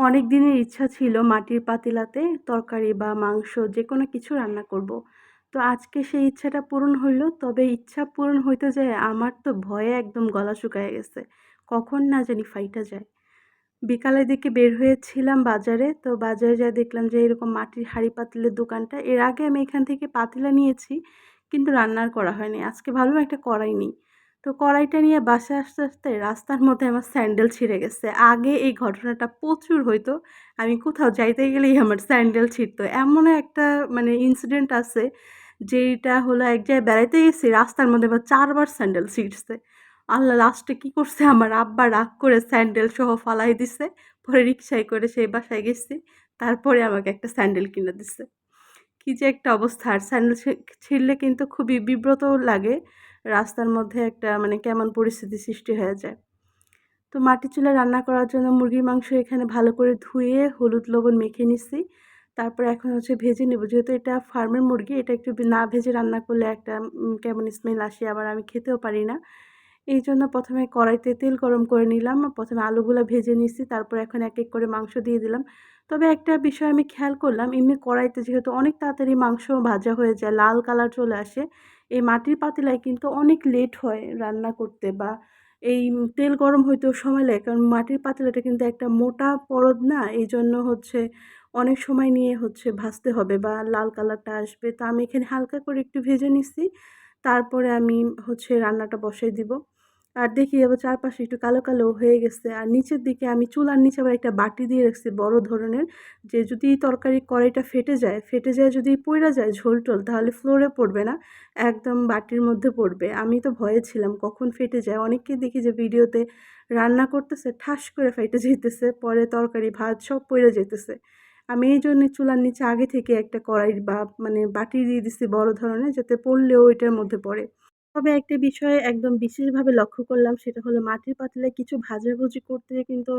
অনেক দিনের ইচ্ছা ছিল মাটির পাতিলাতে তরকারি বা মাংস যে কোনো কিছু রান্না করব। তো আজকে সেই ইচ্ছাটা পূরণ হইল, তবে ইচ্ছা পূরণ হইতে যায় আমার তো ভয়ে একদম গলা শুকায় গেছে। কখন না জানি ফাইটা যায়। বিকালের দিকে বের হয়েছিলাম বাজারে, তো বাজারে যা দেখলাম যে এরকম মাটির হাঁড়ি পাতিলের দোকানটা, এর আগে আমি এখান থেকে পাতিলা নিয়েছি, কিন্তু রান্নার করা হয়নি। আজকে ভালো একটা কড়াই নেই। তো কড়াইটা নিয়ে বাসে আসতে আসতে রাস্তার মধ্যে আমার স্যান্ডেল ছিঁড়ে গেছে। আগে এই ঘটনাটা প্রচুর হইতো। আমি কোথাও যাইতে গেলেই আমার স্যান্ডেল ছিঁড়তো। এমনও একটা মানে ইনসিডেন্ট আছে, যেইটা হলো এক জায়গায় বেড়াইতে গেছি, রাস্তার মধ্যে বা চারবার স্যান্ডেল ছিঁড়ছে। আল্লাহ লাস্টে কী করছে? আমার আব্বা রাগ করে স্যান্ডেল সহ ফালাই দিছে। পরে রিক্সায় করে সেই বাসায় গেছি। তারপরে আমাকে একটা স্যান্ডেল কিনে দিছে। কী যে একটা অবস্থা। আর স্যান্ডেল ছিঁড়লে কিন্তু খুবই বিব্রত লাগে। রাস্তার মধ্যে একটা মানে কেমন পরিস্থিতি সৃষ্টি হয়ে যায়। তো মাটি চুলা রান্না করার জন্য মুরগির মাংস এখানে ভালো করে ধুয়ে হলুদ লবণ মেখে নিছি। তারপরে এখন হচ্ছে ভেজে নেব। যেহেতু এটা ফার্মের মুরগি, এটা একটু না ভেজে রান্না করলে একটা কেমন স্মেল আসে আবার আমি খেতেও পারি না। এই জন্য প্রথমে কড়াইতে তেল গরম করে নিলাম। প্রথমে আলুগুলো ভেজে নিছি তারপর এখন এক এক করে মাংস দিয়ে দিলাম। তবে একটা বিষয় আমি খেয়াল করলাম, এমনি কড়াইতে যেহেতু অনেক তাড়াতাড়ি মাংস ভাজা হয়ে যায়, লাল কালার চলে আসে, এই মাটির পাতিলায় কিন্তু অনেক লেট হয় রান্না করতে বা এই তেল গরম হইতেও সময় লাগে, কারণ মাটির পাতিলাটা কিন্তু একটা মোটা পরদ না এই জন্য হচ্ছে অনেক সময় নিয়ে হচ্ছে ভাজতে হবে বা লাল কালারটা আসবে। তো আমি এখানে হালকা করে একটু ভেজে নিছি তারপরে আমি হচ্ছে রান্নাটা বসাই দিব। আর দেখি আবার চারপাশে একটু কালো কালো হয়ে গেছে। আর নিচের দিকে আমি চুলার নিচে আবার একটা বাটি দিয়ে রাখছি বড় ধরনের। যে যদি তরকারি কড়াইটা ফেটে যায় ফেটে যায় যদি পইরা যায় ঝোল টোল, তাহলে ফ্লোরে পড়বে না, একদম বাটির মধ্যে পড়বে। আমি তো ভয়ে ছিলাম কখন ফেটে যায়। অনেককে দেখি যে ভিডিওতে রান্না করতেছে, ঠাস করে ফেটে যেতেছে পরে তরকারি, ভাত সব পড়ে যেতেছে আমি এই জন্য চুলার নিচে আগে থেকে একটা কড়াই বা মানে বাটি দিয়ে দিছি বড় ধরনের যাতে পড়লেও এটার মধ্যে পড়ে। তবে একটা বিষয়ে একদম বিশেষভাবে লক্ষ্য করলাম সেটা হলো মাটির পাতলে কিছু ভাজাভুজি করতে কিন্তু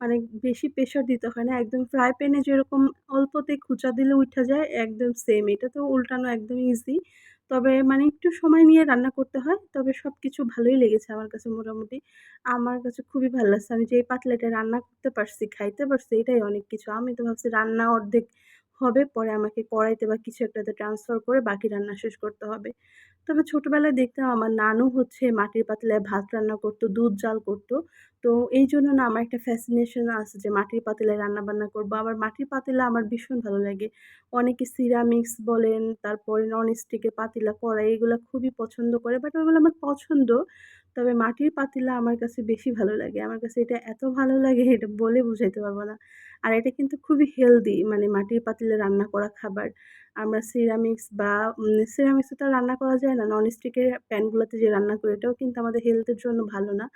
মানে বেশি প্রেশার দিতে হয় না। একদম ফ্রাই প্যানে যেরকম অল্পতে খুঁচা দিলে উঠা যায়, একদম সেম এটা তো উল্টানো একদম ইজি তবে মানে একটু সময় নিয়ে রান্না করতে হয়। তবে সব কিছু ভালোই লেগেছে আমার কাছে মোটামুটি। আমার কাছে খুবই ভালো লাগছে। আমি যে পাতলাটা রান্না করতে পারছি, খাইতে পারছি, এটাই অনেক কিছু। আমি তো ভাবছি রান্না অর্ধেক হবে, পরে আমাকে কড়াইতে বা কিছু একটাতে ট্রান্সফার করে বাকি রান্না শেষ করতে হবে। তবে ছোটোবেলায় দেখতাম আমার নানু হচ্ছে মাটির পাতিলায় ভাত রান্না করতো, দুধ জাল করতো। তো এই জন্য না আমার একটা ফ্যাসিনেশন আছে যে মাটির পাতিলায় রান্না বান্না করব। আবার মাটির পাতিলা আমার ভীষণ ভালো লাগে। অনেকে সিরামিক্স বলেন, তারপরে নন স্টিকের পাতিলা কড়াই এগুলো খুবই পছন্দ করে। বাট ওইগুলো আমার পছন্দ। তবে মাটির পাতিলা আমার কাছে বেশি ভালো লাগে। আমার কাছে এটা এত ভালো লাগে, এটা বলে বুঝাইতে পারব না। আর এটা কিন্তু খুবই হেলদি মানে মাটির পাতিলে রান্না করা খাবার। আমরা সিরামিক্স বা সিরামিক্সে তো রান্না করা যায় না। ননস্টিকের প্যানগুলোতে যে রান্না করি, এটাও কিন্তু আমাদের হেলথের জন্য ভালো না।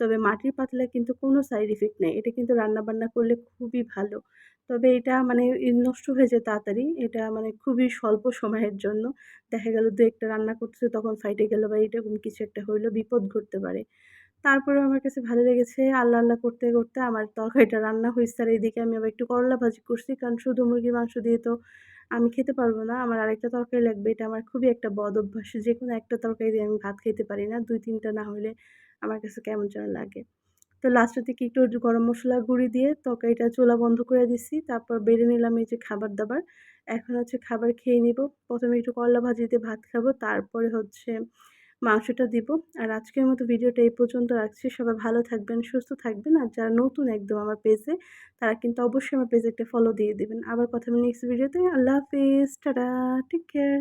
তবে মাটির পাতিলে কিন্তু কোনো সাইড ইফেক্ট নেই। এটা কিন্তু রান্না বান্না করলে খুবই ভালো। তবে এটা মানে নষ্ট হয়ে যায় তাড়াতাড়ি। এটা মানে খুবই স্বল্প সময়ের জন্য। দেখা গেল দু একটা রান্না করতেছে, তখন ফাইটে গেল বা এরকম কিছু একটা হইল, বিপদ ঘটতে পারে। তারপরেও আমার কাছে ভালো লেগেছে আল্লাহ আল্লাহ করতে করতে আমার তরকারিটা রান্না হয়েছে। আর এইদিকে আমি আবার একটু করলা ভাজি করছি, কারণ শুধু মুরগির মাংস দিয়ে তো আমি খেতে পারব না। আমার আরেকটা তরকারি লাগবে, এটা আমার খুবই একটা বদ অভ্যাস। যে কোনো একটা তরকারি দিয়ে আমি ভাত খেতে পারি না। দুই তিনটা না হলে আমার কাছে কেমন যেন লাগে। তো লাস্টের দিকে একটু গরম মশলা গুঁড়ি দিয়ে তরকারিটা চুলা বন্ধ করে দিছি, তারপর বেড়ে নিলাম এই যে খাবার দাবার। এখন হচ্ছে খাবার খেয়ে নিব। প্রথমে একটু করলা ভাজি দিয়ে ভাত খাব, তারপরে হচ্ছে মাংসটা দিব। আর আজকের মতো ভিডিওটা এই পর্যন্ত রাখছি। সবাই ভালো থাকবেন, সুস্থ থাকবেন। আর যারা নতুন একদম আমার পেজে, তারা কিন্তু অবশ্যই আমার পেজে একটা ফলো দিয়ে দেবেন। আবার কথা নেক্সট ভিডিওতে আল্লাহ হাফিজ। টাটা। Take care